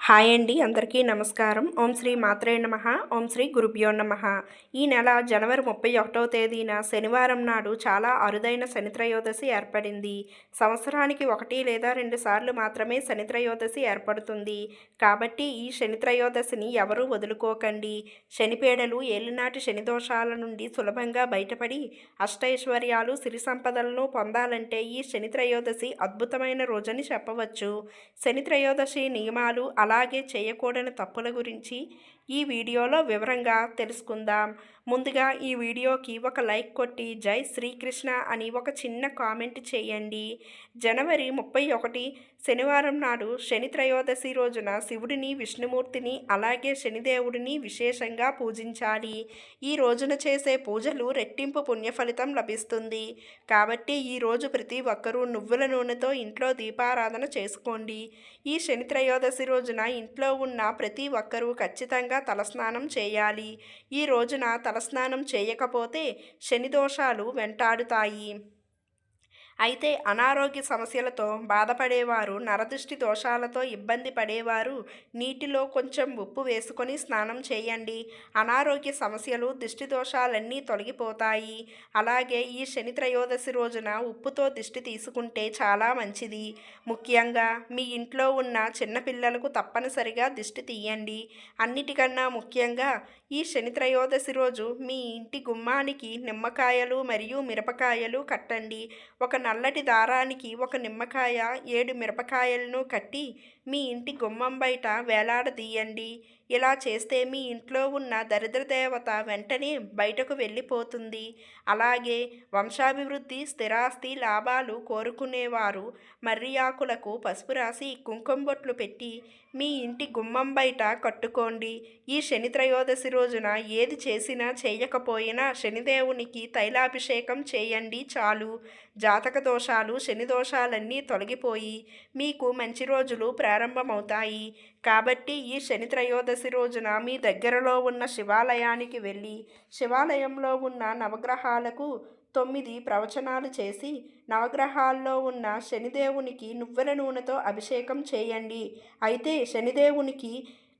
Hi అండి అందరికీ నమస్కారం. ఓం శ్రీ మాత్రే నమ ఓం శ్రీ గురుభ్యో నమ. ఈ నెల జనవరి ముప్పై ఒకటవ తేదీన శనివారం నాడు చాలా అరుదైన శనిత్రయోదశి ఏర్పడింది. సంవత్సరానికి ఒకటి లేదా రెండు సార్లు మాత్రమే శనిత్రయోదశి ఏర్పడుతుంది. కాబట్టి ఈ శనిత్రయోదశిని ఎవరూ వదులుకోకండి. శనిపేడలు ఏలినాటి శని దోషాల నుండి సులభంగా బయటపడి అష్టైశ్వర్యాలు సిరి సంపదలను పొందాలంటే ఈ శనిత్రయోదశి అద్భుతమైన రోజని చెప్పవచ్చు. శనిత్రయోదశి నియమాలు అలాగే చేయకూడని తప్పుల గురించి ఈ వీడియోలో వివరంగా తెలుసుకుందాం. ముందుగా ఈ వీడియోకి ఒక లైక్ కొట్టి జై శ్రీకృష్ణ అని ఒక చిన్న కామెంట్ చేయండి. జనవరి ముప్పై ఒకటి శనివారం నాడు శని త్రయోదశి రోజున శివుడిని విష్ణుమూర్తిని అలాగే శనిదేవుడిని విశేషంగా పూజించాలి. ఈ రోజున చేసే పూజలు రెట్టింపు పుణ్యఫలితం లభిస్తుంది. కాబట్టి ఈ రోజు ప్రతి ఒక్కరూ నువ్వుల నూనెతో ఇంట్లో దీపారాధన చేసుకోండి. ఈ శని త్రయోదశి రోజున ఇంట్లో ఉన్న ప్రతి ఒక్కరూ ఖచ్చితంగా తలస్నానం చేయాలి. ఈ రోజున తలస్నానం చేయకపోతే శని దోషాలు వెంటాడుతాయి. అయితే అనారోగ్య సమస్యలతో బాధపడేవారు నరదృష్టి దోషాలతో ఇబ్బంది పడేవారు నీటిలో కొంచెం ఉప్పు వేసుకొని స్నానం చేయండి. అనారోగ్య సమస్యలు దిష్టి దోషాలన్నీ తొలగిపోతాయి. అలాగే ఈ శని త్రయోదశి రోజున ఉప్పుతో దిష్టి తీసుకుంటే చాలా మంచిది. ముఖ్యంగా మీ ఇంట్లో ఉన్న చిన్నపిల్లలకు తప్పనిసరిగా దిష్టి తీయండి. అన్నిటికన్నా ముఖ్యంగా ఈ శని త్రయోదశి రోజు మీ ఇంటి గుమ్మానికి నిమ్మకాయలు మరియు మిరపకాయలు కట్టండి. ఒక నల్లటి దారానికి ఒక నిమ్మకాయ ఏడు మిరపకాయలను కట్టి మీ ఇంటి గుమ్మం బయట వేలాడదీయండి. ఇలా చేస్తే మీ ఇంట్లో ఉన్న దరిద్ర దేవత వెంటనే బయటకు వెళ్ళిపోతుంది. అలాగే వంశాభివృద్ధి స్థిరాస్తి లాభాలు కోరుకునేవారు మర్రి ఆకులకు పసుపు రాసి కుంకుమ బొట్లు పెట్టి మీ ఇంటి గుమ్మం బయట కట్టుకోండి. ఈ శని త్రయోదశి రోజున ఏది చేసినా చేయకపోయినా శనిదేవునికి తైలాభిషేకం చేయండి చాలు. జాతక దోషాలు శని దోషాలన్నీ తొలగిపోయి మీకు మంచి రోజులు ప్రారంభమవుతాయి. కాబట్టి ఈ శని త్రయోదశి రోజున మీ దగ్గరలో ఉన్న శివాలయానికి వెళ్ళి శివాలయంలో ఉన్న నవగ్రహాలకు తొమ్మిది ప్రవచనాలు చేసి నవగ్రహాల్లో ఉన్న శనిదేవునికి నువ్వుల నూనెతో అభిషేకం చేయండి. అయితే శనిదేవునికి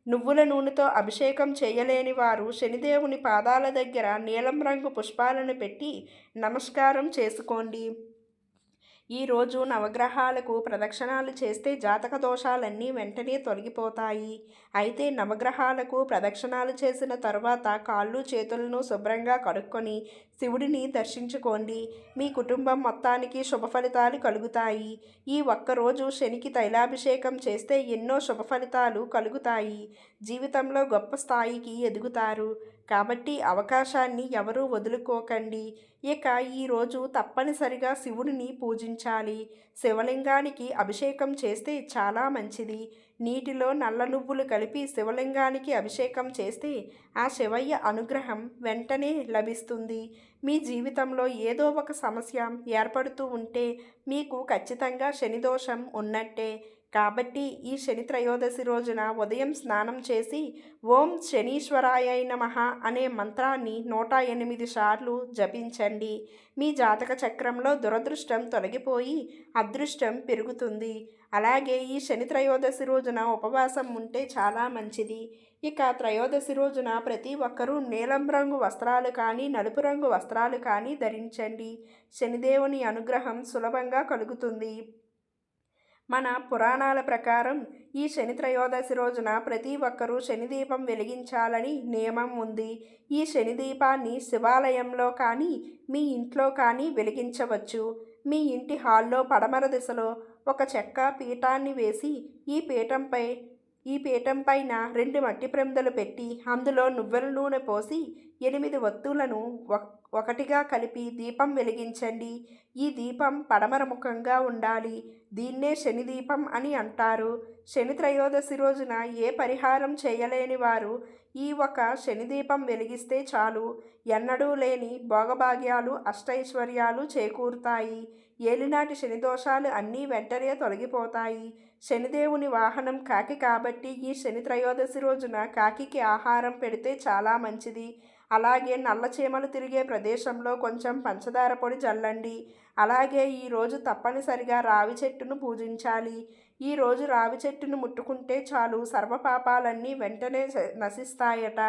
నువ్వుల నూనెతో అభిషేకం చేయలేని వారు శనిదేవుని పాదాల దగ్గర నీలం రంగు పుష్పాలను పెట్టి నమస్కారం చేసుకోండి. ఈరోజు నవగ్రహాలకు ప్రదక్షిణాలు చేస్తే జాతక దోషాలన్నీ వెంటనే తొలగిపోతాయి. అయితే నవగ్రహాలకు ప్రదక్షిణాలు చేసిన తర్వాత కాళ్ళు చేతులను శుభ్రంగా కడుక్కొని శివుడిని దర్శించుకోండి. మీ కుటుంబం మొత్తానికి శుభ ఫలితాలు కలుగుతాయి. ఈ ఒక్కరోజు శనికి తైలాభిషేకం చేస్తే ఎన్నో శుభ ఫలితాలు కలుగుతాయి. జీవితంలో గొప్ప స్థాయికి ఎదుగుతారు. కాబట్టి అవకాశాన్ని ఎవరూ వదులుకోకండి. ఇక ఈరోజు తప్పనిసరిగా శివుడిని పూజించాలి. శివలింగానికి అభిషేకం చేస్తే చాలా మంచిది. నీటిలో నల్ల నువ్వులు కలిపి శివలింగానికి అభిషేకం చేస్తే ఆ శివయ్య అనుగ్రహం వెంటనే లభిస్తుంది. మీ జీవితంలో ఏదో ఒక సమస్య ఏర్పడుతూ ఉంటే మీకు ఖచ్చితంగా శనిదోషం ఉన్నట్టే. కాబట్టి ఈ శని త్రయోదశి రోజున ఉదయం స్నానం చేసి ఓం శనీశ్వరాయ నమః అనే మంత్రాన్ని నూట ఎనిమిది సార్లు జపించండి. మీ జాతక చక్రంలో దురదృష్టం తొలగిపోయి అదృష్టం పెరుగుతుంది. అలాగే ఈ శని త్రయోదశి రోజున ఉపవాసం ఉంటే చాలా మంచిది. ఇక త్రయోదశి రోజున ప్రతి ఒక్కరూ నీలం రంగు వస్త్రాలు కానీ నలుపు రంగు వస్త్రాలు కానీ ధరించండి. శనిదేవుని అనుగ్రహం సులభంగా కలుగుతుంది. మన పురాణాల ప్రకారం ఈ శని త్రయోదశి రోజున ప్రతి ఒక్కరూ శనిదీపం వెలిగించాలని నియమం ఉంది. ఈ శనిదీపాన్ని శివాలయంలో కానీ మీ ఇంట్లో కానీ వెలిగించవచ్చు. మీ ఇంటి హాల్లో పడమర దిశలో ఒక చెక్క పీఠాన్ని వేసి ఈ పీఠంపై ఈ పీఠం పైన రెండు మట్టి ప్రమిదలు పెట్టి అందులో నువ్వుల నూనె పోసి ఎనిమిది వత్తులను ఒకటిగా కలిపి దీపం వెలిగించండి. ఈ దీపం పడమర ముఖంగా ఉండాలి. దీన్నే శని దీపం అని అంటారు. శని త్రయోదశి రోజున ఏ పరిహారం చేయలేని వారు ఈ ఒక శని దీపం వెలిగిస్తే చాలు. ఎన్నడూ లేని భోగభాగ్యాలు అష్టైశ్వర్యాలు చేకూరుతాయి. ఏలినాటి శని దోషాలు అన్నీ వెంటనే తొలగిపోతాయి. శనిదేవుని వాహనం కాకి కాబట్టి ఈ శని త్రయోదశి రోజున కాకికి ఆహారం పెడితే చాలా మంచిది. అలాగే నల్ల చీమలు తిరిగే ప్రదేశంలో కొంచెం పంచదార పొడి జల్లండి. అలాగే ఈరోజు తప్పనిసరిగా రావి చెట్టును పూజించాలి. ఈ రోజు రావి చెట్టును ముట్టుకుంటే చాలు సర్వపాపాలన్నీ వెంటనే నశిస్తాయట.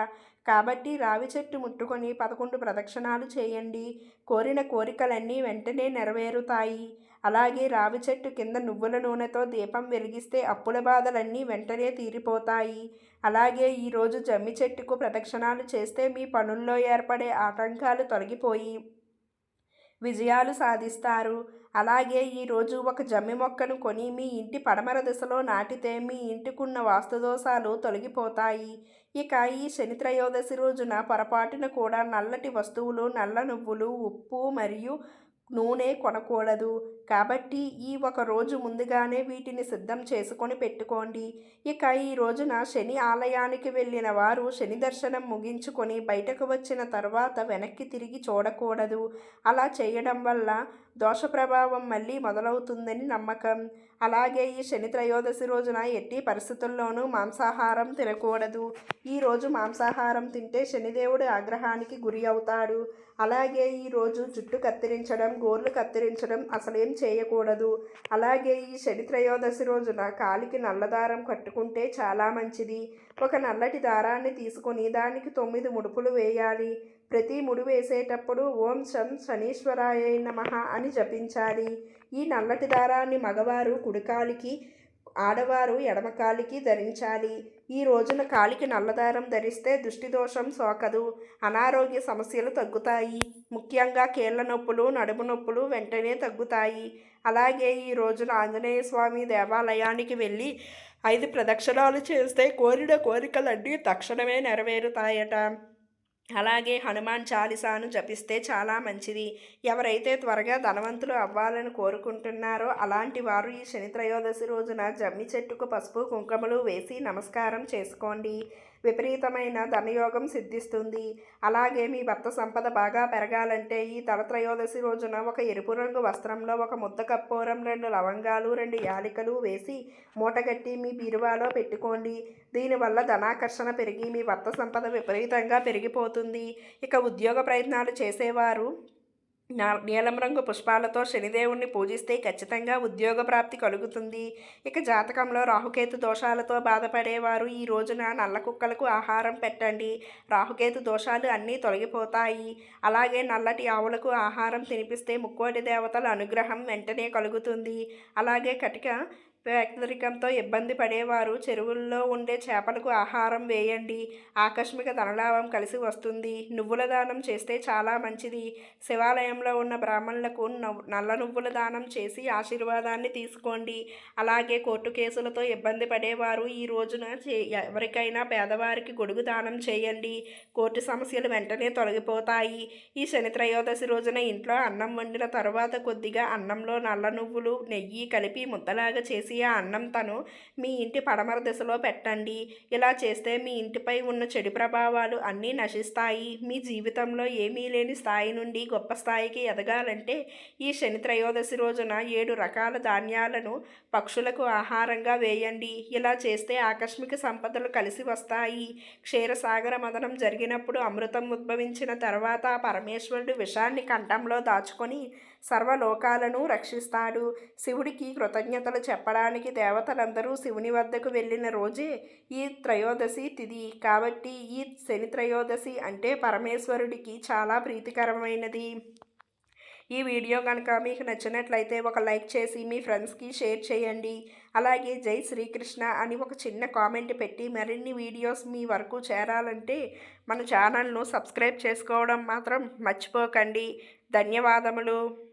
కాబట్టి రావి చెట్టు ముట్టుకొని పదకొండు ప్రదక్షిణాలు చేయండి. కోరిన కోరికలన్నీ వెంటనే నెరవేరుతాయి. అలాగే రావి చెట్టు కింద నువ్వుల నూనెతో దీపం వెలిగిస్తే అప్పుల బాధలన్నీ వెంటనే తీరిపోతాయి. అలాగే ఈరోజు జమ్మి చెట్టుకు ప్రదక్షిణాలు చేస్తే మీ పనుల్లో ఏర్పడే ఆటంకాలు తొలగిపోయి విజయాలు సాధిస్తారు. అలాగే ఈరోజు ఒక జమ్మి మొక్కను కొని మీ ఇంటి పడమర దిశలో నాటితే మీ ఇంటికున్న వాస్తుదోషాలు తొలగిపోతాయి. ఇక ఈ శని త్రయోదశి రోజున పొరపాటున కూడా నల్లటి వస్తువులు నల్ల నువ్వులు ఉప్పు మరియు నూనె కొనకూడదు. కాబట్టి ఈ ఒక రోజు ముందుగానే వీటిని సిద్ధం చేసుకొని పెట్టుకోండి. ఇక ఈ రోజున శని ఆలయానికి వెళ్ళిన వారు శని దర్శనం ముగించుకొని బయటకు వచ్చిన తర్వాత వెనక్కి తిరిగి చూడకూడదు. అలా చేయడం వల్ల దోష ప్రభావం మళ్ళీ మొదలవుతుందని నమ్మకం. అలాగే ఈ శని త్రయోదశి రోజున ఎట్టి పరిస్థితుల్లోనూ మాంసాహారం తినకూడదు. ఈరోజు మాంసాహారం తింటే శనిదేవుడు ఆగ్రహానికి గురి అవుతాడు. అలాగే ఈరోజు జుట్టు కత్తిరించడం గోర్లు కత్తిరించడం అసలేం చేయకూడదు. అలాగే ఈ శని త్రయోదశి రోజున కాలికి నల్లదారం కట్టుకుంటే చాలా మంచిది. ఒక నల్లటి దారాన్ని తీసుకొని దానికి తొమ్మిది ముడుపులు వేయాలి. ప్రతి ముడి వేసేటప్పుడు ఓం శం శనీశ్వరాయ నమః అని జపించాలి. ఈ నల్లటి దారాన్ని మగవారు కుడికాలికి ఆడవారు ఎడమకాలికి ధరించాలి. ఈ రోజున కాలికి నల్లదారం ధరిస్తే దృష్టి దోషం సోకదు. అనారోగ్య సమస్యలు తగ్గుతాయి. ముఖ్యంగా కీళ్ళ నొప్పులు నడుము నొప్పులు వెంటనే తగ్గుతాయి. అలాగే ఈ రోజున ఆంజనేయ స్వామి దేవాలయానికి వెళ్ళి ఐదు ప్రదక్షిణాలు చేస్తే కోరిన కోరికలన్నీ తక్షణమే నెరవేరుతాయట. అలాగే హనుమాన్ చాలీసాను జపిస్తే చాలా మంచిది. ఎవరైతే త్వరగా ధనవంతులు అవ్వాలని కోరుకుంటున్నారో అలాంటి వారు ఈ శని త్రయోదశి రోజున జమ్మి చెట్టుకు పసుపు కుంకుమలు వేసి నమస్కారం చేసుకోండి. విపరీతమైన ధనయోగం సిద్ధిస్తుంది. అలాగే మీ భర్త సంపద బాగా పెరగాలంటే ఈ తల త్రయోదశి రోజున ఒక ఎరుపు రంగు వస్త్రంలో ఒక ముద్ద కర్పూరం రెండు లవంగాలు రెండు యాలికలు వేసి మూటగట్టి మీ బీరువాలో పెట్టుకోండి. దీనివల్ల ధనాకర్షణ పెరిగి మీ భర్త సంపద విపరీతంగా పెరిగిపోతుంది. ఇక ఉద్యోగ ప్రయత్నాలు చేసేవారు నీలం రంగు పుష్పాలతో శనిదేవుణ్ణి పూజిస్తే ఖచ్చితంగా ఉద్యోగ ప్రాప్తి కలుగుతుంది. ఇక జాతకంలో రాహుకేతు దోషాలతో బాధపడేవారు ఈ రోజున నల్ల కుక్కలకు ఆహారం పెట్టండి. రాహుకేతు దోషాలు అన్నీ తొలగిపోతాయి. అలాగే నల్లటి ఆవులకు ఆహారం తినిపిస్తే ముక్కోటి దేవతల అనుగ్రహం వెంటనే కలుగుతుంది. అలాగే కటిక పేదరికంతో ఇబ్బంది పడేవారు. చెరువుల్లో ఉండే చేపలకు ఆహారం వేయండి. ఆకస్మిక ధనలాభం కలిసి వస్తుంది. నువ్వుల దానం చేస్తే చాలా మంచిది. శివాలయంలో ఉన్న బ్రాహ్మణులకు నవ్వు- నల్ల నువ్వుల దానం చేసి ఆశీర్వాదాన్ని తీసుకోండి. అలాగే కోర్టు కేసులతో ఇబ్బంది పడేవారు. ఈ రోజున చే- ఎవరికైనా పేదవారికి గొడుగు దానం చేయండి. కోర్టు సమస్యలు వెంటనే తొలగిపోతాయి. ఈ శని త్రయోదశి రోజున ఇంట్లో అన్నం వండిన తరువాత కొద్దిగా అన్నంలో నల్ల నువ్వులు నెయ్యి కలిపి ముద్దలాగా చేసి ఆ అన్నం తను. మీ ఇంటి పడమర దిశలో పెట్టండి. ఇలా చేస్తే మీ ఇంటిపై ఉన్న చెడు ప్రభావాలు అన్నీ నశిస్తాయి. మీ జీవితంలో ఏమీ లేని స్థాయి నుండి గొప్ప స్థాయికి ఎదగాలంటే ఈ శని త్రయోదశి రోజున ఏడు రకాల ధాన్యాలను పక్షులకు ఆహారంగా వేయండి. ఇలా చేస్తే ఆకస్మిక సంపదలు కలిసి వస్తాయి. క్షీరసాగర మదనం జరిగినప్పుడు అమృతం ఉద్భవించిన తర్వాత పరమేశ్వరుడు విషాన్ని కంఠంలో దాచుకొని సర్వలోకాలను రక్షిస్తాడు. శివుడికి కృతజ్ఞతలు చెప్పడానికి దేవతలందరూ శివుని వద్దకు వెళ్ళిన రోజే ఈ త్రయోదశి తిది. కాబట్టి ఈ శని త్రయోదశి అంటే పరమేశ్వరుడికి చాలా ప్రీతికరమైనది. ఈ వీడియో కనుక మీకు నచ్చినట్లయితే ఒక లైక్ చేసి మీ ఫ్రెండ్స్కి షేర్ చేయండి. అలాగే జై శ్రీకృష్ణ అని ఒక చిన్న కామెంట్ పెట్టి మరిన్ని వీడియోస్ మీ వరకు చేరాలంటే మన ఛానల్ను సబ్స్క్రైబ్ చేసుకోవడం మాత్రం మర్చిపోకండి. ధన్యవాదములు.